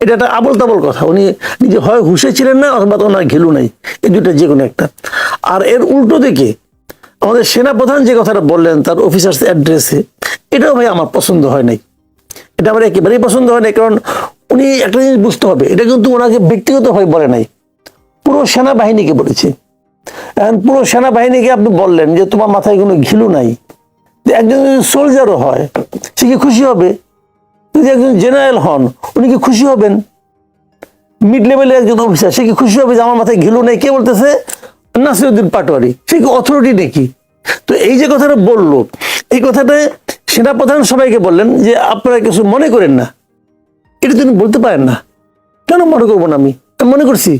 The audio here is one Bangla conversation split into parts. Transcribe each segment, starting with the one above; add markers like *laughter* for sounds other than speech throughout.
এটা একটা আবল তাবল কথা। উনি নিজে হয় হুশে ছিলেন না, অথবা ওনার ঘেলু নাই। এই দুইটা যে কোনো একটা। আর এর উল্টো দিকে, আমাদের সেনাপ্রধান যে কথাটা বললেন, তার অফিসার্স অ্যাড্রেসে, এটাও ভাই আমার পছন্দ হয় নাই। এটা আমার একেবারেই পছন্দ হয় নাই, কারণ উনি একটা জিনিস বুঝতে হবে, এটা কিন্তু ওনাকে ব্যক্তিগতভাবে বলে নাই। পুরো সেনাবাহিনীকে বলেছে। এখন পুরো সেনাবাহিনীকে আপনি বললেন যে তোমার মাথায় কোনো ঘিলু নাই একজন যদি সোলজারও হয়, সে কি খুশি হবে? যদি একজন জেনারেল হন, উনি কি খুশি হবেন? মিড লেভেলের একজন অফিসার সে কি খুশি হবে যে আমার মাথায় ঘিলু নেই? কে বলতেছে? নাসিরুদ্দিন পাটোয়ারি। সে কি অথরিটি নাকি? তো এই যে কথাটা বলল, এই কথাটা সেনাপ্রধান সবাইকে বললেন যে, আপনারা কিছু মনে করেন না। এটা তিনি বলতে পারেন না। কেন মনে করব না আমি? মনে করছি।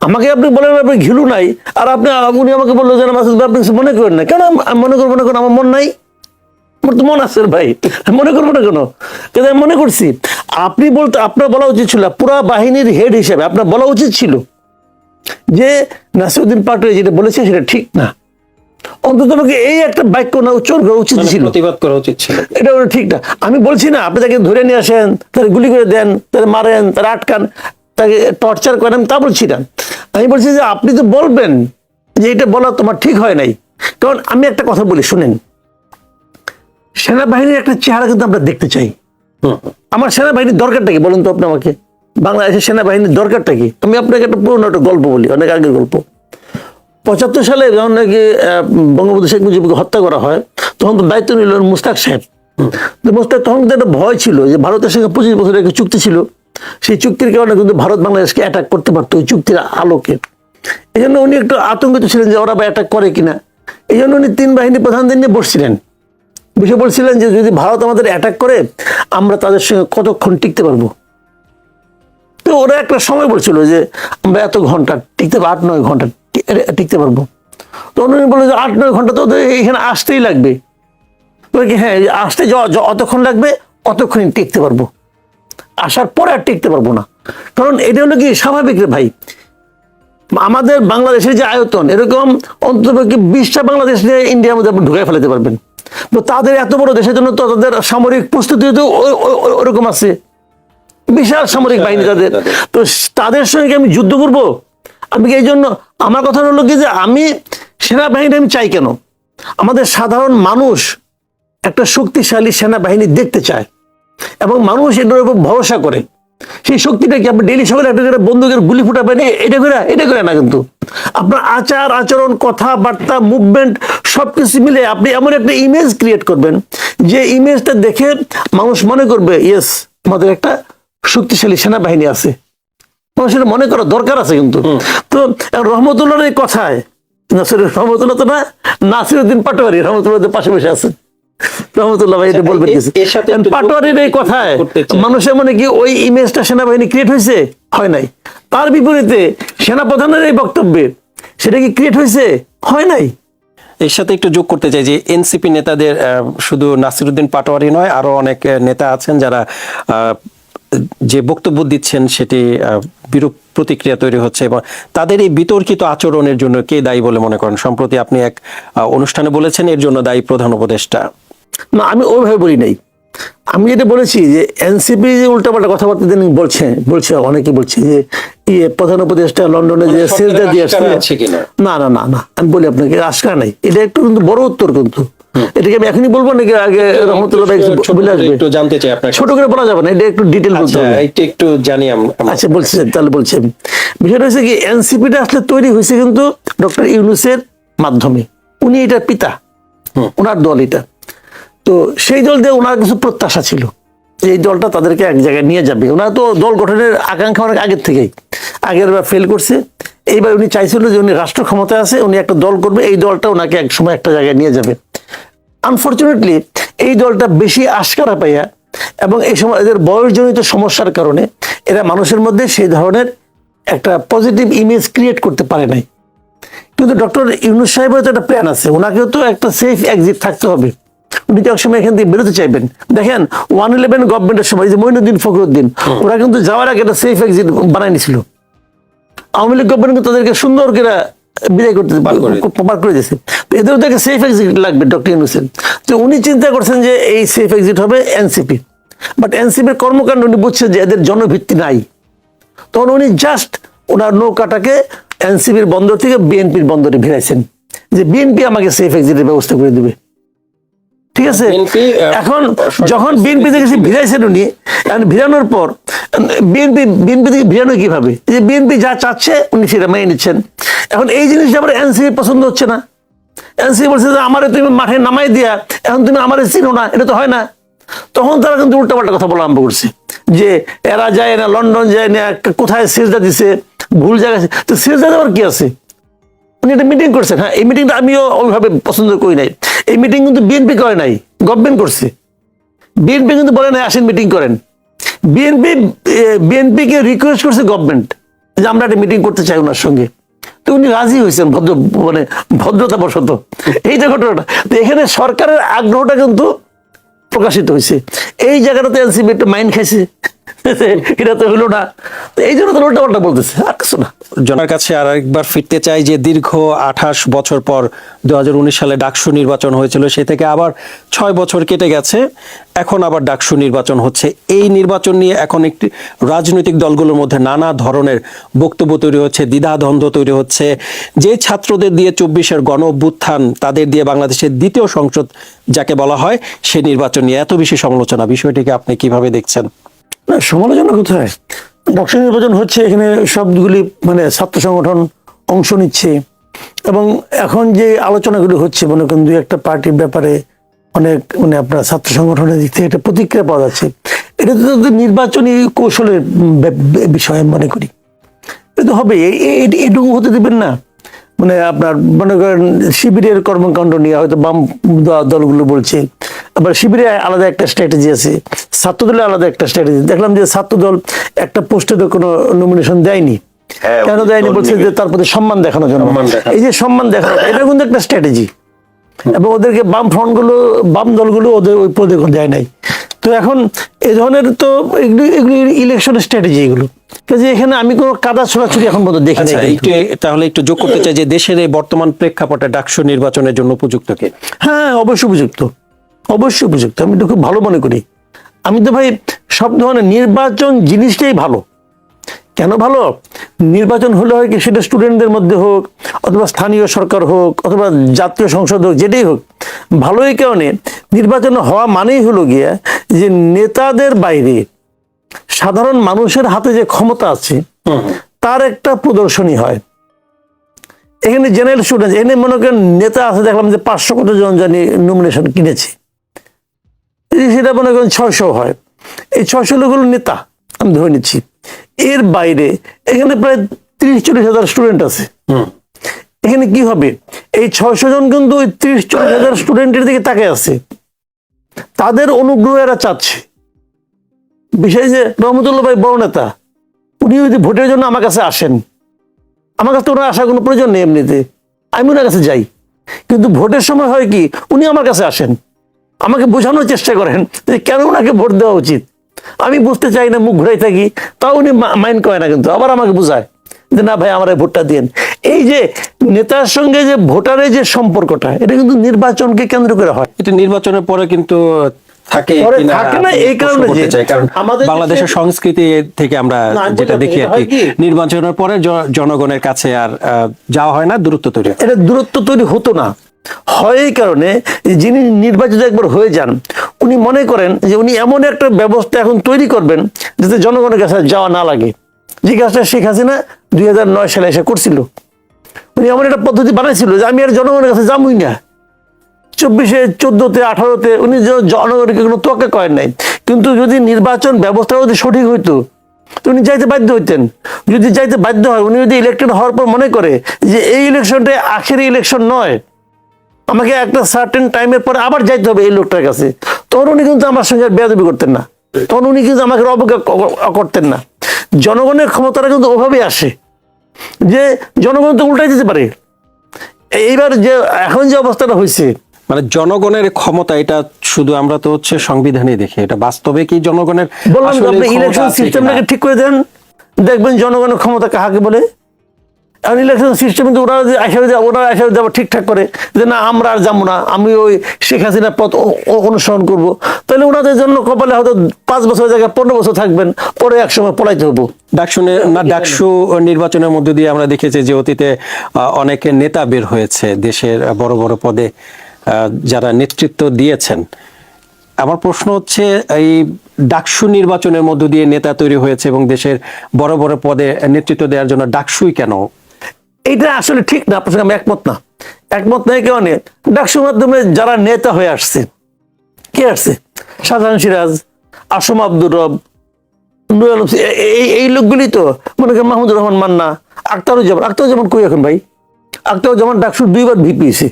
আমাকে আপনি বলেন আপনার ঘিলু নাই, আর আপনি, উনি আমাকে বলল যে আপনি কিছু মনে করেন না। কেন আমি- মনে করব না কেন আমার মন নাই। আমার তো মন আছে ভাই। মনে করব না কেন? কিন্তু আমি মনে করছি আপনি বলতে আপনার বলা উচিত ছিল পুরা বাহিনীর হেড হিসেবে আপনার বলা উচিত ছিল যে নাসিরুদ্দিন পাটোয়ারি যেটা বলেছে সেটা ঠিক না। অন্তত আমাকে এই একটা বাক্য না উচ্চারণ করা উচিত মানে ছিল। প্রতিবাদ করা উচিত ছিল। এটা ওটা ঠিক না। আমি বলছি না আপনি তাকে ধরে নিয়ে আসেন তাকে গুলি করে দেন তাকে মারেন তারা আটকান তাকে টর্চার করেন তা বলছি না। আমি বলছি যে আপনি তো বলবেন যে এটা বলা তোমার ঠিক হয় নাই। কারণ আমি একটা কথা বলি শুনেন। সেনাবাহিনীর একটা চেহারা কিন্তু আমরা দেখতে চাই। আমার সেনাবাহিনীর দরকারটা কি বলুন তো আপনি আমাকে? বাংলাদেশের সেনাবাহিনীর দরকারটা কি? আমি আপনাকে একটা পুরোনো একটা গল্প বলি অনেক আগের গল্প। পঁচাত্তর সালে যখন নাকি বঙ্গবন্ধু শেখ মুজিবকে হত্যা করা হয় তখন তো দায়িত্ব নিল মুস্তাক সাহেব। তো মুস্তাক তখন কিন্তু একটা ভয় ছিল যে ভারতের সঙ্গে পঁচিশ বছরের একটা চুক্তি ছিল। সেই চুক্তির কারণে কিন্তু ভারত বাংলাদেশকে অ্যাটাক করতে পারতো ওই চুক্তির আলোকে। এই জন্য উনি একটু আতঙ্কিত ছিলেন যে ওরা বা অ্যাটাক করে কিনা। এই জন্য উনি তিন বাহিনী প্রধানদের নিয়ে বসছিলেন। বসে বলছিলেন যে যদি ভারত আমাদের অ্যাটাক করে, আমরা তাদের সঙ্গে কতক্ষণ টিকতে পারব? তো ওরা একটা সময় বলছিল যে, আমরা এত ঘণ্টা টিকতে পারব আট, নয় ঘণ্টা টিকতে পারব। তো উনি বলল যে, আট, নয় ঘণ্টা তো এখানে আসতেই লাগবে। হ্যাঁ আসতে অতক্ষণ লাগবে, অতক্ষণই টিকতে পারব। আসার পরে আর টিকতে পারব না। কারণ এটা হলো কি, স্বাভাবিক রে ভাই। আমাদের বাংলাদেশের যে আয়তন, এরকম অন্ততপক্ষে বিশটা বাংলাদেশ নিয়ে ইন্ডিয়ার মধ্যে আপনি ঢুকাই ফেলাতে পারবেন। তাদের এত বড় দেশের জন্য তো তাদের সামরিক প্রস্তুতি তো ওরকম আছে। বিশাল সামরিক বাহিনী তাদের। তো তাদের সঙ্গে কি আমি যুদ্ধ করব? আমি কি এই জন্য আমার কথা হলো কি যে আমি সেনাবাহিনী আমি চাই কেন? আমাদের সাধারণ মানুষ একটা শক্তিশালী সেনাবাহিনী দেখতে চায়। এবং মানুষ এটার উপর ভরসা করে। সেই শক্তিটা কি আপনি ডেলি সকালে একটা করে বন্দুকের গুলি ফুটাবেন? এটা করে এটা করে না কিন্তু। আপনার আচার আচরণ কথাবার্তা মুভমেন্ট সবকিছু মিলে আপনি এমন একটা ইমেজ ক্রিয়েট করবেন যে ইমেজটা দেখে মানুষ মনে করবে ইয়েস আমাদের একটা শক্তিশালী সেনাবাহিনী আছে। মানুষের মনে করা দরকার আছে কিন্তু। তো রহমতুল্লাহর এই কথায় নাসির রহমতুল্লাহ তো না নাসিরুদ্দিন পাটোয়ারি রহমতুল্লাহ পাশে বসে আছে। রহমতুল্লাহ ভাই এটা আচ্ছা, বলবেন কিছু। এর সাথে এখন একটু পাটোয়ারির এই কথায় মানুষের মনে কি ওই ইমেজটা সেনাবাহিনী ক্রিয়েট হয়েছে? হয় নাই। তার বিপরীতে সেনাপ্রধানের এই বক্তব্যে সেটা কি ক্রিয়েট হয়েছে? হয় নাই। এর সাথে একটু যোগ করতে চাই যে এনসিপি নেতাদের শুধু নাসিরুদ্দিন পাটোয়ারি নয় আরও অনেক নেতা আছেন যারা আহ, যে বক্তব্য দিচ্ছেন সেটি বিরূপ প্রতিক্রিয়া তৈরি হচ্ছে এবং তাদের এই বিতর্কিত আচরণের জন্য কে দায়ী বলে মনে করেন? সম্প্রতি আপনি এক অনুষ্ঠানে বলেছেন এর জন্য দায়ী প্রধান উপদেষ্টা। না আমি ওইভাবে বলি নাই। আমি যেটা বলেছি যে এনসিপি যে উল্টাপাল্টা কথাবার্তা দিন বলছে বলছে অনেকে বলছে যে ইয়ে প্রধান উপদেষ্টা লন্ডনে যে সরকারের সেজদা দিয়ে আসছে না না না না আমি বলি আপনাকে আশকা নাই। এটা একটু কিন্তু বড় উত্তর কিন্তু। এটাকে আমি এখনই বলব নাকি আগে রহমতুল্লাহ ভাই বলে আসবে? একটু জানতে চাই আপনার ছোট করে বলা যাবে না এটা একটু ডিটেল বলতে আচ্ছা হবে। একটু একটু জানি আচ্ছা তাহলে বলছি বিষয়টা হচ্ছে কি এনসিপিটা আসলে তৈরি হয়েছে কিন্তু ডক্টর ইউনুসের মাধ্যমে। উনি এটার পিতা। ওনার দল এটা। তো সেই দল দিয়ে ওনার কিছু প্রত্যাশা ছিল। যে এই দলটা তাদেরকে এক জায়গায় নিয়ে যাবে। ওনারা তো দল গঠনের আকাঙ্ক্ষা অনেক আগের থেকেই। আগের বার ফেল করছে। এইবার উনি চাইছিল যে উনি রাষ্ট্র ক্ষমতায় আছে উনি একটা দল করবে। এই দলটা ওনাকে এক সময় একটা জায়গায় নিয়ে যাবে। আনফর্চুনেটলি এই দলটা বেশি আশকারা পাইয়া এবং এই সময় এদের বয়সজনিত সমস্যার কারণে এরা মানুষের মধ্যে সেই ধরনের একটা পজিটিভ ইমেজ ক্রিয়েট করতে পারে নাই। কিন্তু ডক্টর ইউনুস সাহেবের তো একটা প্ল্যান আছে ওনাকেও তো একটা সেফ এক্সিট থাকতে হবে। উনি তো একসময় এখান থেকে বেরোতে চাইবেন। দেখেন ওয়ান ইলেভেন গভর্নমেন্টের সময় যে মইনুদ্দিন ফখরুদ্দিন ওরা কিন্তু যাওয়ার আগে একটা সেফ এক্সিট বানাই নিছিল। আওয়ামী লীগ গভর্নমেন্ট কিন্তু তাদেরকে সুন্দর করে বিদায় করতে প্রমাণ করে দিয়েছে। এদেরও তো একটা সেফ এক্সিট লাগবে ডক্টর ইউনুসেন তো উনি চিন্তা করছেন যে এই সেফ এক্সিট হবে এনসিপি বাট এনসিপির কর্মকাণ্ড উনি বুঝছেন যে এদের জনভিত্তি নাই। তখন উনি জাস্ট ওনার নৌকাটাকে এনসিপির বন্দর থেকে বিএনপির বন্দরে ভিড়াইছেন। যে বিএনপি আমাকে সেফ এক্সিটের ব্যবস্থা করে দিবে। ঠিক আছে? এখন যখন বিএনপি থেকে সে ভিড়াইছেন উনি এখন ভিড়ানোর পর বিএনপি বিএনপি থেকে ভিড়ানো কীভাবে? যে বিএনপি যা চাচ্ছে উনি সেটা মেনে নিচ্ছেন। এখন এই জিনিসটা আমার এনসিপি পছন্দ হচ্ছে না। এনসিপি বলছে যে আমারে তুমি মাঠে নামাই দিয়া এখন তুমি আমারে চিনো না এটা তো হয় না। তখন তারা কিন্তু উল্টাপাল্টা কথা বলা আরম্ভ করছে যে এরা যায় না লন্ডন যায় না কোথায় সিজদা দিছে ভুল জায়গায় তো সিজদা দেওয়ার কি আছে? উনি একটা মিটিং করছেন হ্যাঁ এই মিটিংটা আমিও ওইভাবে পছন্দ করি নাই। এই মিটিং কিন্তু বিএনপি করে নাই গভর্নমেন্ট করছে। বিএনপি কিন্তু বলে নাই, আসেন মিটিং করেন। বিএনপি বিএনপি কে রিকোয়েস্ট করছে গভর্নমেন্ট যে আমরা একটা মিটিং করতে চাই ওনার সঙ্গে। তো উনি রাজি হয়েছেন, ভদ্র মানে ভদ্রতা বশত এইটা ঘটনাটা। তো এখানে সরকারের আগ্রহটা কিন্তু প্রকাশিত হয়েছে। এই জায়গাটাতে এনসিপি একটু মাইন্ড খাইছে। *laughs* এটা তো হলো না। তো এই জন্য তো উল্টা পাল্টা বলতেছে, আর কিছু না। জনের কাছে আর একবার ফিরতে চাই যে দীর্ঘ আঠাশ বছর পর দু হাজার উনিশ সালে ডাকসু নির্বাচন হয়েছিল, সে থেকে আবার ছয় বছর কেটে গেছে। এখন আবার ডাকসু নির্বাচন হচ্ছে। এই নির্বাচন নিয়ে এখন একটি রাজনৈতিক দলগুলোর মধ্যে নানা ধরনের বক্তব্য তৈরি হচ্ছে, দ্বিধাদ্বন্দ্ব তৈরি হচ্ছে। যে ছাত্রদের দিয়ে চব্বিশের গণ অভ্যুত্থান তাদের দিয়ে বাংলাদেশের দ্বিতীয় সংসদ, যাকে বলা হয়, সে নির্বাচন নিয়ে এত বেশি সমালোচনা। বিষয়টিকে আপনি কীভাবে দেখছেন? না, সমালোচনা কোথায়? ডাকসু নির্বাচন হচ্ছে, এখানে সবগুলি মানে ছাত্র সংগঠন অংশ নিচ্ছে। এবং এখন যে আলোচনাগুলি হচ্ছে, মনে করেন দুই একটা পার্টির ব্যাপারে অনেক মানে আপনার ছাত্র সংগঠনের দিক থেকে একটা প্রতিক্রিয়া পাওয়া যাচ্ছে। এটা তো তাদের নির্বাচনী কৌশলের বিষয় আমি মনে করি। এটা তো হবে এটুকু হতে দেবেন না। মানে আপনার মনে করেন শিবিরের কর্মকাণ্ড নিয়ে হয়তো বাম দলগুলো বলছে। আবার শিবিরে আলাদা একটা স্ট্র্যাটেজি আছে। ছাত্রদলের আলাদা একটা স্ট্র্যাটেজি দেখলাম যে ছাত্রদল একটা পোস্টে তো কোনো নমিনেশন দেয়নি। হ্যাঁ, কেন দেয়নি বলছে যে তার প্রতি সম্মান দেখানোর জন্য। এই যে সম্মান দেখানো এটা কিন্তু একটা স্ট্র্যাটেজি এবং ওদেরকে বাম ফ্রন্টগুলো বাম দলগুলো ওদের ওই পদে দেয় নাই। তো এখন এ ধরনের তো এগুলি এগুলি ইলেকশন স্ট্র্যাটেজি এগুলো। কাজে এখানে আমি কোনো কাদা ছোড়াছুড়ি এখন পর্যন্ত দেখি আচ্ছা একটু তাহলে একটু যোগ করতে চাই যে দেশের এই বর্তমান প্রেক্ষাপটে ডাকসু নির্বাচনের জন্য উপযুক্ত কে? হ্যাঁ অবশ্যই উপযুক্ত। অবশ্যই উপযুক্ত। আমি তো খুব ভালো মনে করি। আমি তো ভাই সব ধরনের নির্বাচন জিনিসটাই ভালো। কেন ভালো? নির্বাচন হলে হয় কি সেটা স্টুডেন্টদের মধ্যে হোক অথবা স্থানীয় সরকার হোক অথবা জাতীয় সংসদ হোক যেটাই হোক। ভালো এই কারণে নির্বাচন হওয়া মানেই হলো গিয়া যে নেতাদের বাইরে সাধারণ মানুষের হাতে যে ক্ষমতা আছে তার একটা প্রদর্শনী হয়। এখানে জেনারেল স্টুডেন্ট এখানে মনে করেন নেতা আছে দেখলাম যে পাঁচশো কত জন জানি নমিনেশন কিনেছে। সেটা মনে করেন ছয়শো হয়। এই ছয়শো লোক নেতা আমি ধরে নিচ্ছি। এর বাইরে এখানে প্রায় তিরিশ চল্লিশ হাজার স্টুডেন্ট আছে। এখানে কি হবে? এই ছয়শো জন কিন্তু ওই তিরিশ চল্লিশ হাজার স্টুডেন্টের দিকে তাকে আছে। তাদের অনুগ্রহ এরা চাচ্ছে। বিষয় যে রহমতুল্লাহ ভাই বড় নেতা, উনি যদি ভোটের জন্য আমার কাছে আসেন, আমার কাছে ওনার আসার কোনো প্রয়োজন নেই এমনিতে। আমি ওনার কাছে যাই। কিন্তু ভোটের সময় হয় কি, উনি আমার কাছে আসেন। আমাকে বোঝানোর চেষ্টা করেন যে কেন ওনাকে ভোট দেওয়া উচিত। আমি বুঝতে চাই না, মুখ ঘুরাই থাকি, তাও উনি মাইন্ড করে না কিন্তু, আবার আমাকে বোঝায় যে না ভাই, আমার ভোটটা দিন এই যে নেতার সঙ্গে যে ভোটারের যে সম্পর্কটা, এটা কিন্তু নির্বাচনকে কেন্দ্র করে হয়। এটা নির্বাচনের পরে কিন্তু থাকে থাকে না এই কারণে যে আমাদের বাংলাদেশের সংস্কৃতি থেকে আমরা যেটা দেখি আর কি কি? নির্বাচনের পরে জনগণের কাছে আর যাওয়া হয় না দূরত্ব তৈরি এটা দূরত্ব তৈরি হতো না। হয় এই কারণে যিনি নির্বাচিত একবার হয়ে যান উনি মনে করেন যে উনি এমন একটা ব্যবস্থা এখন তৈরি করবেন যাতে জনগণের কাছে যাওয়া না লাগে। যে কাজটা শেখ হাসিনা দুই হাজার নয় সালে এসে করছিল। উনি এমন একটা পদ্ধতি বানাইছিল যে আমি আর জনগণের কাছে যাবই না। চব্বিশে, চোদ্দতে, আঠারোতে উনি জনগণকে কোনো তোয়াক্কা করেন নাই। কিন্তু যদি নির্বাচন ব্যবস্থা যদি সঠিক হইতো উনি যাইতে বাধ্য হইতেন। যদি যাইতে বাধ্য হয়, উনি যদি ইলেকটেড হওয়ার পর মনে করে যে এই ইলেকশনটা আখেরি ইলেকশন নয়, আমাকে একটা সার্টেন টাইমের পরে আবার যাইতে হবে এই লোকটার কাছে, তখন উনি কিন্তু আমার সঙ্গে বেয়াদবি করতেন না। তখন উনি কিন্তু আমাকে অবজ্ঞা করতেন না। জনগণের ক্ষমতাটা কিন্তু ওভাবেই আসে যে জনগণ তো উল্টাই দিতে পারে। এইবার যে এখন যে অবস্থাটা হয়েছে মানে জনগণের ক্ষমতা এটা শুধু আমরা তো হচ্ছে সংবিধানে দেখি এটা বাস্তবে কি জনগণের বললাম আপনি ইলেকশন সিস্টেমটাকে ঠিক করে দেন দেখবেন জনগণের ক্ষমতা কাহাকে বলে? এখন ইলেকশন সিস্টেম কিন্তু ওরা যে আসা ওরা আসা যাব ঠিকঠাক করে যে না আমরা আর যাব না আমি ওই শেখ হাসিনার পথ অনুসরণ করব। তাহলে ওনাদের জন্য কপালে হয়তো পাঁচ বছরের জায়গায় পনেরো বছর থাকবেন পরে একসময় পলাইতে হব। ডাকসু নে- ডাকসু নির্বাচনের মধ্য দিয়ে আমরা দেখেছি যে অতীতে আহ, অনেক নেতা বের হয়েছে দেশের বড় বড় পদে। যারা নেতৃত্ব দিয়েছেন। আমার প্রশ্ন হচ্ছে, এই ডাকসু নির্বাচনের মধ্য দিয়ে নেতা তৈরি হয়েছে এবং দেশের বড় বড় পদে নেতৃত্ব দেওয়ার জন্য ডাকসুই কেন? এইটা আসলে ঠিক না, আপনার আমি একমত না। একমত নাই কারণে ডাকসুর মাধ্যমে যারা নেতা হয়ে আসছে, কে আসছে? শাহজাহান সিরাজ, আসম আব্দুর রব এই এই লোকগুলি তো, মনে করেন মাহমুদুর রহমান মান্না, আক্তারুজ্জামান আক্তারুজ্জামান কই এখন ভাই? আক্তারুজ্জামান ডাকসুর দুইবার ভিপি হয়েছে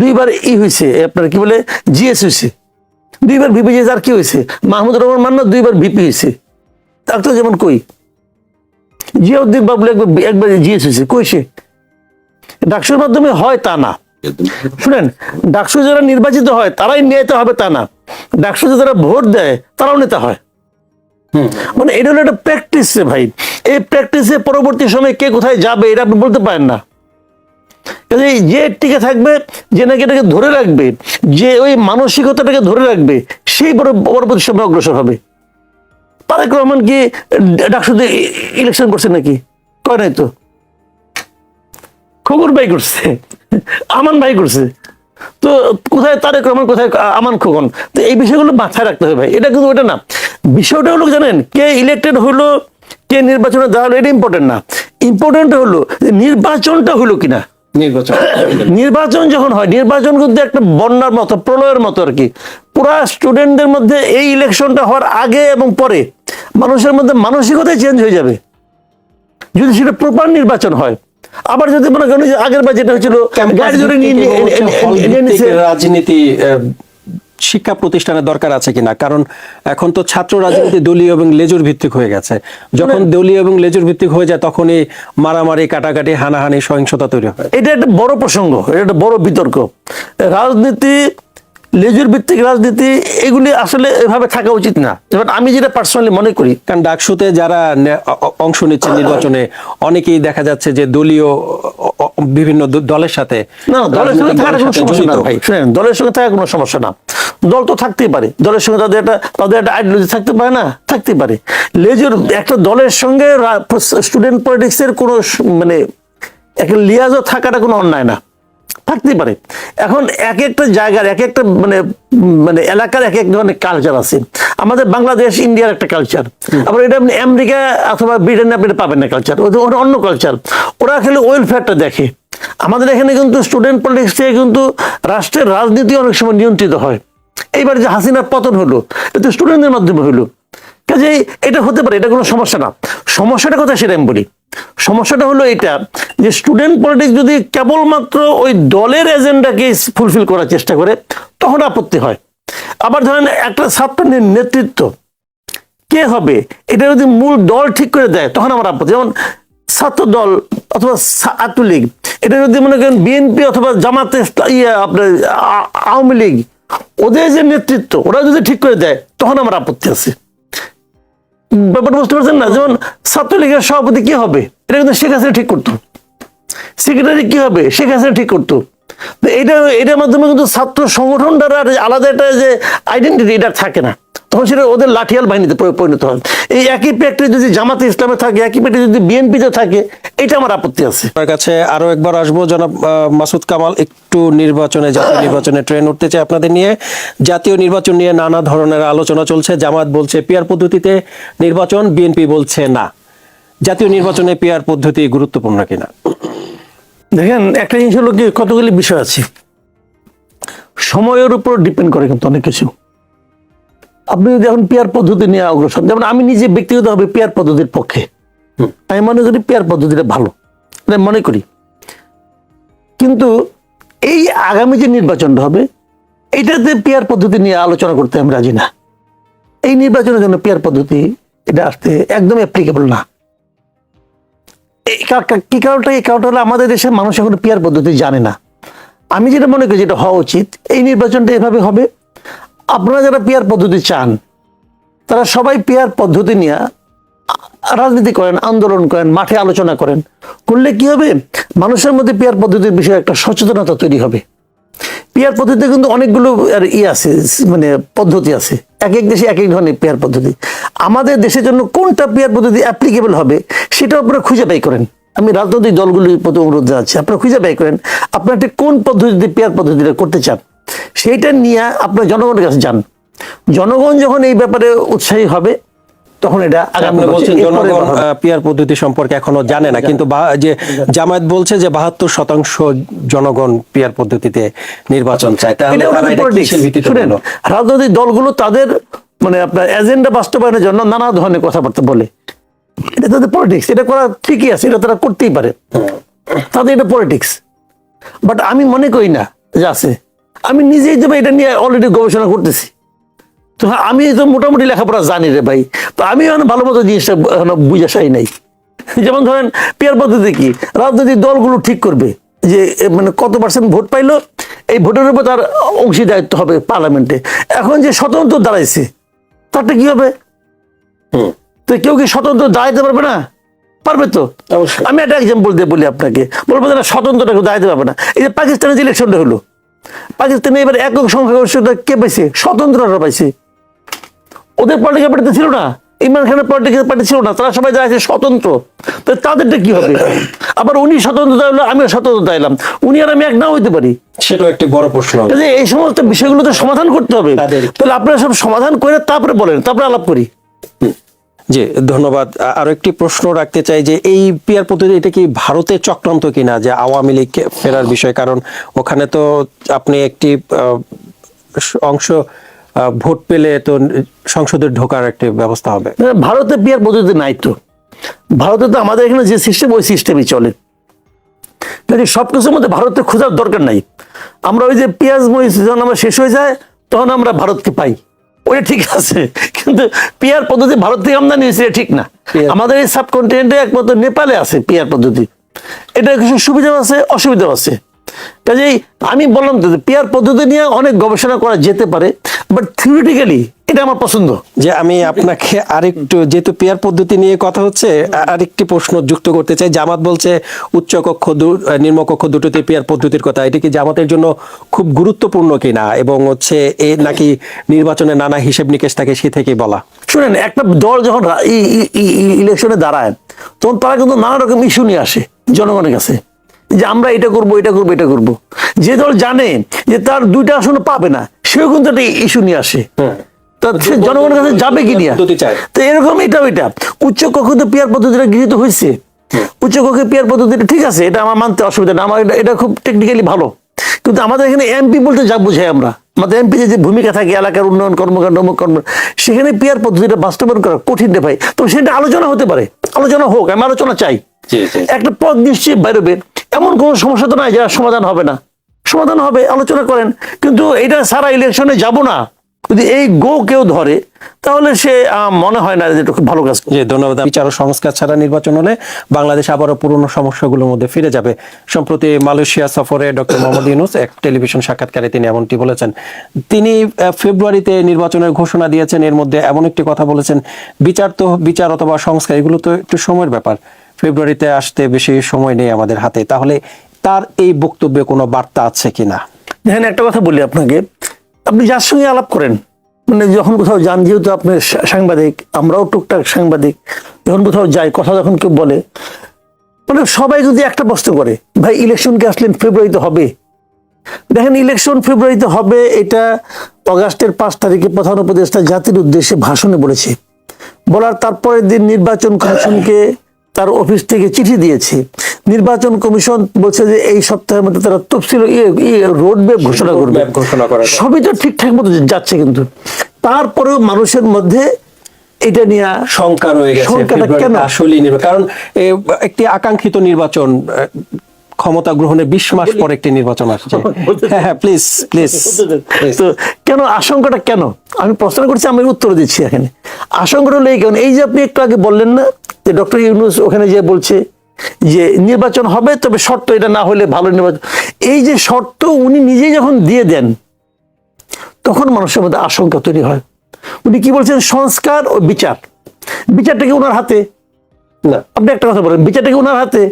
দুইবার ই হয়েছে আপনার কি বলে জিএস হয়েছে দুইবার ভিপি জিএস আর কি হয়েছে মাহমুদ রহমান মান্না দুইবার ভিপি হয়েছে তার তো যেমন কই। জিয়াউদ্দিন বাবুল একবার একবার জিএস হয়েছে কই সে? ডাকসুর মাধ্যমে হয় তা না। শুনেন ডাকসু যারা নির্বাচিত হয় তারাই নেতা হবে তা না। ডাকসু যারা ভোট দেয় তারাও নেতা হয়। মানে এটা হলো একটা প্র্যাকটিস রে ভাই। এই প্র্যাকটিসে পরবর্তী সময় কে কোথায় যাবে এটা আপনি বলতে পারেন না। কাজেই যে টিকে থাকবে, যে নাকি এটাকে ধরে রাখবে, যে ওই মানসিকতাটাকে ধরে রাখবে, সেই পরে পরবর্তী সময় অগ্রসর হবে। তারেক রহমান কি ডাকসুতে ইলেকশন করছে নাকি? কয় নাই তো? খোকন ভাই করছে, আমান ভাই করছে। তো কোথায় তারেক রহমান, কোথায় আমান খোকন? তো এই বিষয়গুলো মাথায় রাখতে হবে ভাই। এটা কিন্তু ওটা না। বিষয়টা হলো জানেন? কে ইলেক্টেড হলো, কে নির্বাচনে দাঁড়াল, এটা ইম্পর্টেন্ট না। ইম্পর্টেন্ট হলো নির্বাচনটা হলো কিনা। নির্বাচন নির্বাচন যখন হয় নির্বাচন কিন্তু একটা বন্যার মতো প্রলয়ের মতো আর কি। পুরা স্টুডেন্টদের মধ্যে এই ইলেকশনটা হওয়ার আগে এবং পরে মানুষের মধ্যে মানসিকতাই চেঞ্জ হয়ে যাবে। যদি সেটা প্রপার নির্বাচন হয়। আবার যদি মনে করেন যে আগের বার যেটা হয়েছিল গাড়ি ধরে নিয়ে। রাজনীতি শিক্ষা প্রতিষ্ঠানের দরকার আছে কিনা? কারণ এখন তো ছাত্র রাজনীতি দলীয় এবং লেজুর ভিত্তিক হয়ে গেছে। যখন দলীয় এবং লেজুর ভিত্তিক হয়ে যায় তখনই মারামারি কাটাকাটি হানাহানি সহিংসতা তৈরি হয়। এটা একটা বড় প্রসঙ্গ এটা একটা বড় বিতর্ক। রাজনীতি লেজুর ভিত্তিক রাজনীতি এগুলি আসলে এভাবে থাকা উচিত না। যেমন আমি যেটা পার্সোনালি মনে করি কারণ ডাকসুতে যারা অংশ নিচ্ছে নির্বাচনে অনেকেই দেখা যাচ্ছে যে দলীয় বিভিন্ন দলের সাথে না দলের সঙ্গে থাকার কোনো সাথে সমস্যা না ভাই। দলের সঙ্গে থাকার কোনো সমস্যা না। দল তো থাকতেই পারে। দলের সঙ্গে তাদের একটা তাদের একটা আইডিওলজি থাকতে পারে না? থাকতে পারে। লেজুর একটা দলের সঙ্গে স্টুডেন্ট পলিটিক্সের কোনো মানে একটা লিয়াজও থাকাটা কোনো অন্যায় না। থাকতেই পারে। এখন এক একটা জায়গার এক একটা মানে মানে এলাকার এক এক ধরনের কালচার আছে। আমাদের বাংলাদেশ ইন্ডিয়ার একটা কালচার আবার এটা আপনি আমেরিকা অথবা ব্রিটেনে আপনি পাবেন না কালচার ওটা অন্য কালচার ওরা খালি ওয়েলফেয়ারটা দেখে। আমাদের এখানে কিন্তু স্টুডেন্ট পলিটিক্স থেকে কিন্তু রাষ্ট্রের রাজনীতি অনেক সময় নিয়ন্ত্রিত হয়। এইবার যে হাসিনার পতন হলো, এটা স্টুডেন্টদের মাধ্যমে হলো। কাজে এটা হতে পারে, এটা কোনো সমস্যা না। সমস্যাটা কোথায় সেটা আমি বলি। সমস্যাটা হলো এটা যে স্টুডেন্ট পলিটিক্স যদি কেবলমাত্র ওই দলের এজেন্ডাকে ফুলফিল করার চেষ্টা করে, তখন আপত্তি হয়। আবার ধরেন একটা ছাত্রের নেতৃত্ব, কে হবে? এটা যদি মূল দল ঠিক করে দেয়, তখন আমার আপত্তি। যেমন ছাত্র দল অথবা ছাত্রলীগ এটা যদি মনে করেন বিএনপি অথবা জামাতে ইয়ে আপনার আওয়ামী লীগ ওদের যে নেতৃত্ব, ওরা যদি ঠিক করে দেয়, তখন আমার আপত্তি আছে। ব্যাপারটা বুঝতে পারছেন না? যেমন ছাত্রলীগের সভাপতি কি হবে? এটা কিন্তু শেখ হাসিনা ঠিক করতো। সেক্রেটারি কি হবে? শেখ হাসিনা ঠিক করতো। এটা, এটার মাধ্যমে কিন্তু ছাত্র সংগঠন দ্বারা আলাদা একটা যে আইডেন্টিটি এটা থাকে না। তখন সেটা ওদের লাঠিয়াল বাহিনীতে পরিণত হয়। এই একই প্যাক্টরি যদি জামাতে ইসলামে থাকে একই প্যাক্টরি যদি বিএনপিতে থাকে এটা আমার আপত্তি আছে। আপনার কাছে আরও একবার আসব জনাব মাসুদ কামাল একটু নির্বাচনে জাতীয় *coughs* নির্বাচনে ট্রেন উঠতে চাই আপনাদের নিয়ে। জাতীয় নির্বাচন নিয়ে নানা ধরনের আলোচনা চলছে। জামাত বলছে পিয়ার পদ্ধতিতে নির্বাচন বিএনপি বলছে না। জাতীয় নির্বাচনে পিয়ার পদ্ধতি গুরুত্বপূর্ণ কিনা? দেখেন একটা জিনিস হলো কি কতগুলি বিষয় আছে। সময়ের উপর ডিপেন্ড করে কিন্তু অনেক কিছু। আপনি যদি এখন পেয়ার পদ্ধতি নিয়ে অগ্রসর যেমন আমি নিজে ব্যক্তিগতভাবে পেয়ার পদ্ধতির পক্ষে আমি মনে করি পেয়ার পদ্ধতিটা ভালো। মনে করি। কিন্তু এই আগামী যে নির্বাচনটা হবে, এটাতে পেয়ার পদ্ধতি নিয়ে আলোচনা করতে আমি রাজি না। এই নির্বাচনের জন্য পেয়ার পদ্ধতি, এটা আসতে একদম অ্যাপ্লিকেবল না। কি কারণটা? এই কারণটা হলো আমাদের দেশের মানুষ এখন পেয়ার পদ্ধতি জানে না। আমি যেটা মনে করি যেটা হওয়া উচিত। এই নির্বাচনটা এভাবে হবে। আপনারা যারা পিয়ার পদ্ধতি চান, তারা সবাই পিয়ার পদ্ধতি নিয়ে রাজনীতি করেন, আন্দোলন করেন, মাঠে আলোচনা করেন। করলে কি হবে? মানুষের মধ্যে পিয়ার পদ্ধতির বিষয়ে একটা সচেতনতা তৈরি হবে। পেয়ার পদ্ধতিতে কিন্তু অনেকগুলো আর ই আছে মানে পদ্ধতি আছে। এক এক দেশে এক এক ধরনের পেয়ার পদ্ধতি। আমাদের দেশের জন্য কোনটা পেয়ার পদ্ধতি অ্যাপ্লিকেবল হবে সেটা আপনারা খুঁজে বাই করেন। আমি রাজনৈতিক দলগুলির প্রতি অনুরোধ জানাচ্ছি আপনারা খুঁজে বাই করেন আপনারা ঠিক কোন পদ্ধতিতে পেয়ার পদ্ধতিটা করতে চান? সেইটা নিয়ে আপনার জনগণের কাছে যান। জনগণ যখন এই ব্যাপারে উৎসাহী হবে তখন এটা আগামী বছর- বলছেন জনগণ পিয়ার পদ্ধতি সম্পর্কে এখনও জানে না কিন্তু যে জামায়াত বলছে যে বাহাত্তর শতাংশ জনগণ পিয়ার পদ্ধতিতে নির্বাচন চায়। তাহলে শুনেন রাজনৈতিক দলগুলো তাদের মানে আপনার এজেন্ডা বাস্তবায়নের জন্য নানা ধরনের কথাবার্তা বলে। এটা তাদের পলিটিক্স এটা করা ঠিকই আছে এটা তারা করতেই পারে। তাদের এটা পলিটিক্স বাট আমি মনে করি না যে আছে। আমি নিজেই তো এটা নিয়ে অলরেডি গবেষণা করতেছি। তো হ্যাঁ, আমি তো মোটামুটি লেখাপড়া জানি রে ভাই। তো আমি ভালো মতো জিনিসটা এখনও বুঝাশাই নাই। যেমন ধরেন পেয়ার পদ্ধতি কি? রাজনৈতিক দলগুলো ঠিক করবে যে মানে কত পার্সেন্ট ভোট পাইলো এই ভোটের উপর তার অংশীদারিত্ব হবে পার্লামেন্টে এখন যে স্বতন্ত্র দাঁড়াইছে তারটা কি হবে? তো কেউ কি স্বতন্ত্র দাঁড়াইতে পারবে না? পারবে তো? আমি একটা এক্সাম্পল দিয়ে বলি আপনাকে। বলব না স্বতন্ত্রটা কেউ দাঁড়াইতে পারবে না। এই যে পাকিস্তানের যে ইলেকশনটা হলো পাকিস্তানে এবার একক সংখ্যাগরিষ্ঠতা কে পাইছে? স্বতন্ত্ররা পাইছে। ওদের পলিটিক্যাল পার্টিতে ছিল না? ইমরান খানের পলিটিক্যাল পার্টি ছিল না? তারা সবাই দাঁড়াইছে স্বতন্ত্র। তো তাদেরটা কি হবে? আবার উনি স্বতন্ত্রতা হলো আমিও স্বতন্ত্র এলাম উনি আর আমি এক নাও হইতে পারি। সেটাও একটি বড় প্রশ্ন। এই সমস্ত বিষয়গুলো তো সমাধান করতে হবে। তাহলে আপনারা সব সমাধান করে তারপরে বলেন তারপরে আলাপ করি। জি, ধন্যবাদ। আরও একটি প্রশ্ন রাখতে চাই যে, এই পিয়ার পদ্ধতি, এটা কি ভারতে চক্রান্ত কিনা যে আওয়ামী লীগ ফেরার বিষয়? কারণ ওখানে তো আপনি একটি অংশ ভোট পেলে তো সংসদে ঢোকার একটি ব্যবস্থা হবে। ভারতে বিয়ার পদ্ধতি নাই তো। ভারতে তো আমাদের এখানে যে সিস্টেম ওই সিস্টেমই চলে। কাজে সব কিছুর মধ্যে ভারতের খোঁজার দরকার নাই। আমরা ওই যে পেঁয়াজ মরিচ যখন আমরা শেষ হয়ে যায়, তখন আমরা ভারতকে পাই। ওটা ঠিক আছে কিন্তু পিয়ার পদ্ধতি ভারত থেকে আমদানি হয়েছে এটা ঠিক না। আমাদের এই সাবকন্টিনেন্টে একমাত্র নেপালে আছে পিয়ার পদ্ধতি। এটা কিছু সুবিধাও আছে অসুবিধাও আছে। কাজেই আমি বললাম তো পেয়ার পদ্ধতি নিয়ে অনেক গবেষণা করা যেতে পারে বাট থিওরিটিক্যালি এটা আমার পছন্দ। যে আমি আপনাকে আরেকটু যেহেতু পেয়ার পদ্ধতি নিয়ে কথা হচ্ছে আরেকটি প্রশ্ন যুক্ত করতে চাই। জামাত বলছে উচ্চ কক্ষ দু- আহ, নিম্নকক্ষ দুটোতে পেয়ার পদ্ধতির কথা। এটা কি জামাতের জন্য খুব গুরুত্বপূর্ণ কিনা? এবং হচ্ছে এ নাকি নির্বাচনে নানা হিসেব নিকেশ থাকে সে থেকে বলা। শুনেন একটা দল যখন ইলেকশনে দাঁড়ায় তখন তারা কিন্তু নানা রকম ইস্যু নিয়ে আসে জনগণের কাছে। যে আমরা এটা করব এটা করব এটা করব। যে দল জানে যে তার দুইটা আসন পাবে না সেও কিন্তু একটা ইস্যু নিয়ে আসে। তা জনগণের কাছে যাবে কি নিয়ে? তো এরকম এটা ওইটা উচ্চ কক্ষতে পিয়ার পদ্ধতিটা গৃহীত হয়েছে। উচ্চ কক্ষে পিয়ার পদ্ধতিটা ঠিক আছে এটা আমার মানতে অসুবিধা না আমার এটা- খুব টেকনিক্যালি ভালো। কিন্তু আমাদের এখানে এমপি বলতে যা বুঝাই আমরা। আমাদের এমপি যে ভূমিকা থাকে এলাকার উন্নয়ন কর্মকাণ্ড কর্ম সেখানে পিয়ার পদ্ধতিটা বাস্তবায়ন করা কঠিন রে ভাই। তো সেটা আলোচনা হতে পারে। আলোচনা হোক আমি আলোচনা চাই। একটা পথ নিশ্চয়ই বেরোবে। এমন কোনো সমস্যা তো নাই যারা সমাধান হবে না। সমাধান হবে, আলোচনা করেন। কিন্তু এটা সারা ইলেকশনে যাব না। যদি এই গো কেউ ধরে, তাহলে সে মনে হয় না যে ভালো কাজ। জি, ধন্যবাদ। বিচার ও সংস্কার ছাড়া নির্বাচন হলে বাংলাদেশ আবারও পুরনো সমস্যাগুলোর মধ্যে ফিরে যাবে। সম্প্রতি মালয়েশিয়া সফরে ডক্টর মোহাম্মদ ইউনুস এক টেলিভিশন সাক্ষাৎকারে তিনি এমনটি বলেছেন। তিনি ফেব্রুয়ারিতে নির্বাচনের ঘোষণা দিয়েছেন। এর মধ্যে এমন একটি কথা বলেছেন, বিচার তো, বিচার অথবা সংস্কার, এগুলো তো একটু সময়ের ব্যাপার। ফেব্রুয়ারিতে আসতে বেশি সময় নেই আমাদের হাতে। তাহলে তার এই বক্তব্যে কোনো বার্তা আছে কিনা? দেখেন একটা কথা বলি আপনাকে। আপনি যার সঙ্গে আলাপ করেন মানে যখন কোথাও যান, যেহেতু আপনি সাংবাদিক, আমরাও টুকটাক সাংবাদিক, যখন কোথাও যাই, কথা যখন কেউ বলে মানে সবাই যদি একটা প্রশ্ন করে, ভাই ইলেকশনকে আসলেন ফেব্রুয়ারিতে হবে? দেখেন ইলেকশন ফেব্রুয়ারিতে হবে এটা অগাস্টের পাঁচ তারিখে প্রধান উপদেষ্টা জাতির উদ্দেশ্যে ভাষণে বলেছে। বলার তারপরের দিন নির্বাচন কমিশনকে তার অফিস থেকে চিঠি দিয়েছে। নির্বাচন কমিশন বলছে যে এই সপ্তাহের মধ্যে তারা তফসিল রোডম্যাপ ঘোষণা করবে। ঘোষণা করা সবই তো ঠিকঠাক মতো যাচ্ছে কিন্তু। তারপরেও মানুষের মধ্যে এটা নিয়ে শঙ্কা রয়ে গেছে। কেন? আসলে নির্বাচন কারণ একটি আকাঙ্ক্ষিত নির্বাচন ক্ষমতা গ্রহণের বিশ মাস পর একটি নির্বাচন আসছে। *laughs* হ্যাঁ হ্যাঁ প্লিজ প্লিজ *laughs* তো কেন আশঙ্কাটা কেন? আমি প্রশ্ন করছি আমি উত্তর দিচ্ছি এখানে। আশঙ্কাটা হলো এই কেন এই যে আপনি একটু আগে বললেন না যে ডক্টর ইউনুস ওখানে যে বলছে যে নির্বাচন হবে তবে শর্ত এটা না হলে ভালো নির্বাচন। এই যে শর্ত উনি নিজেই যখন দিয়ে দেন তখন মানুষের মধ্যে আশঙ্কা তৈরি হয়। উনি কি বলছেন? সংস্কার ও বিচার। বিচারটা কি ওনার হাতে? না। আপনি একটা কথা বলেন বিচারটা কি ওনার হাতে?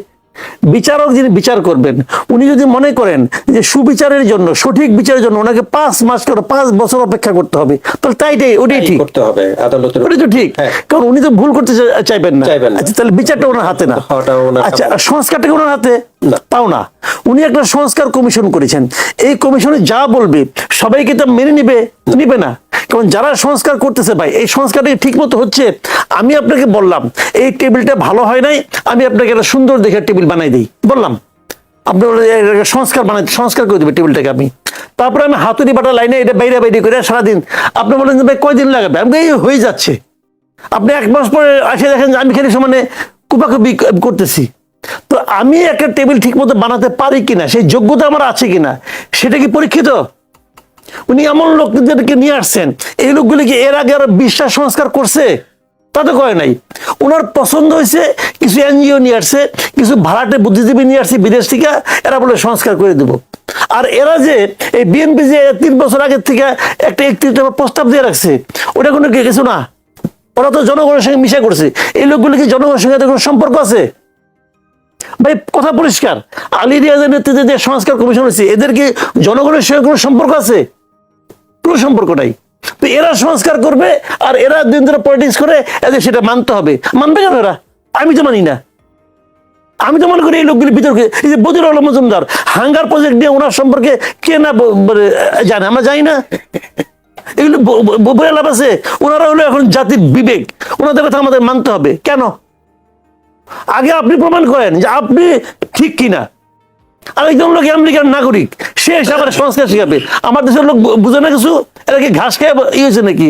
বিচারক যিনি বিচার করবেন উনি যদি মনে করেন যে সুবিচারের জন্য সঠিক বিচারের জন্য ওনাকে পাঁচ মাস করে পাঁচ বছর অপেক্ষা করতে হবে তাহলে তাইটাই ওটাই ঠিক। করতে হবে আদালতের ওটাই তো ঠিক। হ্যাঁ। কারণ উনি তো ভুল করতে চাইবেন না। আচ্ছা তাহলে বিচারটা ওনার হাতে না। ওটা আচ্ছা সংস্কারটা ওনার হাতে। তাও না। উনি একটা সংস্কার কমিশন করেছেন। এই কমিশনে যা বলবে সবাইকে তো মেনে নিবে নিবে না। কারণ যারা সংস্কার করতেছে ভাই এই সংস্কারটা ঠিক মতো হচ্ছে আমি আপনাকে বললাম এই টেবিলটা ভালো হয় নাই আমি আপনাকে একটা সুন্দর দেখে টেবিল বানাই দিই। বললাম আপনি বললেন, "এই, এটা সংস্কার বানাই সংস্কার করে দেবে টেবিলটাকে আমি। তারপরে আমি হাতুড়ি বাটা লাইনে এটা বাইরে বাইরে করে সারাদিন আপনি বলেন যে ভাই কয়দিন লাগাবে? আমি এই হয়ে যাচ্ছে। আপনি এক মাস পরে আসে দেখেন যে আমি খালি সমানে কুপাকুপি করতেছি। তো আমি একটা টেবিল ঠিক মতো বানাতে পারি কিনা? সেই যোগ্যতা আমার আছে কিনা? সেটা কি পরীক্ষিত? উনি এমন লোকদেরকে নিয়ে আসছেন। এই লোকগুলি কি এর আগে আর বিশ্বাস সংস্কার করছে? তা তো করে নাই। ওনার পছন্দ হয়েছে, কিছু এনজিও নিয়ে আসছে, কিছু ভাড়াটে বুদ্ধিজীবী নিয়ে আসছে বিদেশ থেকে, এরা বলে সংস্কার করে দেব। আর এরা যে এই বিএনপি যে তিন বছর আগের থেকে একটা একত্রিশ প্রস্তাব দিয়ে রাখছে, ওটা কোনো কিছু না। ওরা তো জনগণের সঙ্গে মিশা করছে। এই লোকগুলি কি জনগণের সঙ্গে কোনো সম্পর্ক আছে? ভাই কথা পরিষ্কার। আলী রিয়াজের নেতৃত্বে যে সংস্কার কমিশন হয়েছে এদের কি জনগণের সঙ্গে কোনো সম্পর্ক আছে? কোনো সম্পর্ক নাই। তো এরা সংস্কার করবে আর এরা দিন ধরে পলিটিক্স করে এদের সেটা মানতে হবে। মানবে কেন এরা? আমি তো মানি না। আমি তো মনে করি এই লোকগুলি বিতর্কে এই যে বদির আলম মজুমদার হাঙ্গার প্রজেক্ট নিয়ে ওনার সম্পর্কে কে না বলে, জানে? আমরা জানি না। এগুলো ব- ব- ব- লাভ আছে। ওনারা হলো এখন জাতির বিবেক। ওনাদের কথা আমাদের মানতে হবে। কেন? আগে আপনি প্রমাণ করেন যে আপনি ঠিক কিনা। আরেকজন লোক আমেরিকার নাগরিক, সে আবার সংস্কার শিখাবে। আমার দেশের লোক বুঝে না কিছু? এরা কি ঘাস খেয়ে ই হয়েছে নাকি?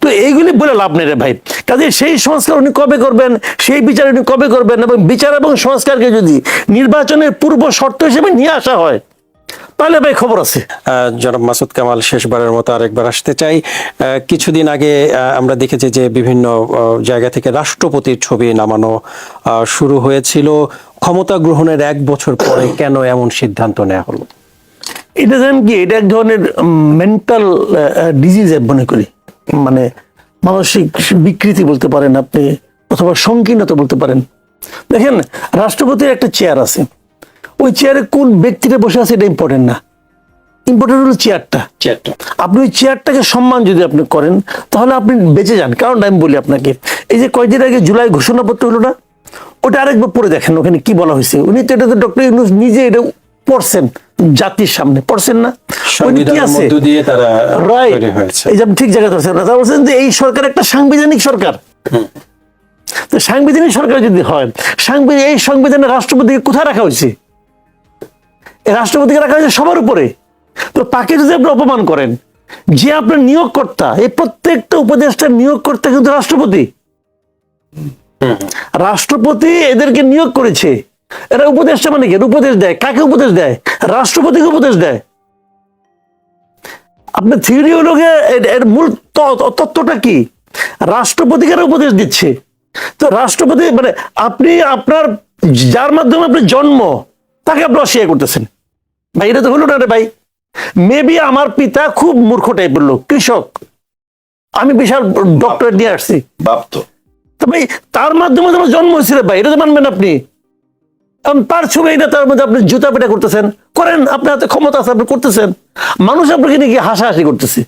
তো এইগুলি বলে লাভ নেই রে ভাই। কাজে সেই সংস্কার উনি কবে করবেন, সেই বিচার উনি কবে করবেন, এবং বিচার এবং সংস্কারকে যদি নির্বাচনের পূর্ব শর্ত হিসেবে নিয়ে আসা হয় তাহলে ভাই খবর আছে। জনাব মাসুদ কামাল শেষবারের মতো আরেকবার আসতে চাই। কিছুদিন আগে আমরা দেখেছি যে বিভিন্ন জায়গা থেকে রাষ্ট্রপতির ছবি নামানো শুরু হয়েছিল। ক্ষমতা গ্রহণের এক বছর পরে কেন এমন সিদ্ধান্ত নেওয়া হলো? এটা জানেন কি? এটা এক ধরনের মেন্টাল ডিজিজ মনে করি। মানে মানসিক বিকৃতি বলতে পারেন আপনি, অথবা সংকীর্ণতা বলতে পারেন। দেখেন, রাষ্ট্রপতির একটা চেয়ার আছে। ওই চেয়ারে কোন ব্যক্তিটা বসে আছে এটা ইম্পর্টেন্ট না। ইম্পর্টেন্ট হলো চেয়ারটা চেয়ারটা আপনি ওই চেয়ারটাকে সম্মান যদি আপনি করেন তাহলে আপনি বেঁচে যান। কারণ আমি বলি আপনাকে এই যে কয়দিন আগে জুলাই ঘোষণাপত্র হলো না ওটা আরেকবার পড়ে দেখেন ওখানে কি বলা হয়েছে। উনি তো এটা তো ডক্টর ইউনুস নিজে এটা পড়ছেন জাতির সামনে। পড়ছেন না? তারা তৈরি এই যে ঠিক জায়গায় ধরছেন না। তা বলছেন যে এই সরকার একটা সাংবিধানিক সরকার। তো সাংবিধানিক সরকার যদি হয় সাংবিধানিক এই সংবিধানে রাষ্ট্রপতিকে কোথায় রাখা হয়েছে? রাষ্ট্রপতিকে রাখা হয়েছে সবার উপরে। তো তাকে যদি আপনি অপমান করেন, যে আপনার নিয়োগকর্তা, এই প্রত্যেকটা উপদেষ্টার নিয়োগকর্তা কিন্তু রাষ্ট্রপতি। রাষ্ট্রপতি এদেরকে নিয়োগ করেছে। এরা উপদেষ্টা মানে কি? উপদেশ দেয়। কাকে উপদেশ দেয়? রাষ্ট্রপতিকে উপদেশ দেয়। আপনার থিওরি হলো এর- মূল তত্ত্বটা কি? রাষ্ট্রপতিকে উপদেশ দিচ্ছে। তো রাষ্ট্রপতি মানে আপনি, আপনার যার মাধ্যমে আপনি জন্ম, তাকে আপনি অস্বীকার করতেছেন। ভাই এটা তো হলো না রে ভাই। মেবি আমার পিতা খুব মূর্খ টাইপের লোক কৃষক। আমি বিশাল ডক্টর নিয়ে আসছি। বাপ তো। ভাই তার মাধ্যমে তোমার জন্ম হয়েছিল ভাই এটা তো মানবেন আপনি। তার ছবি এটা তার মধ্যে আপনি জুতা পেটা করতেছেন। করেন আপনার হাতে ক্ষমতা আছে আপনি করতেছেন। মানুষ আপনাকে নিয়ে গিয়ে হাসাহাসি করতেছে।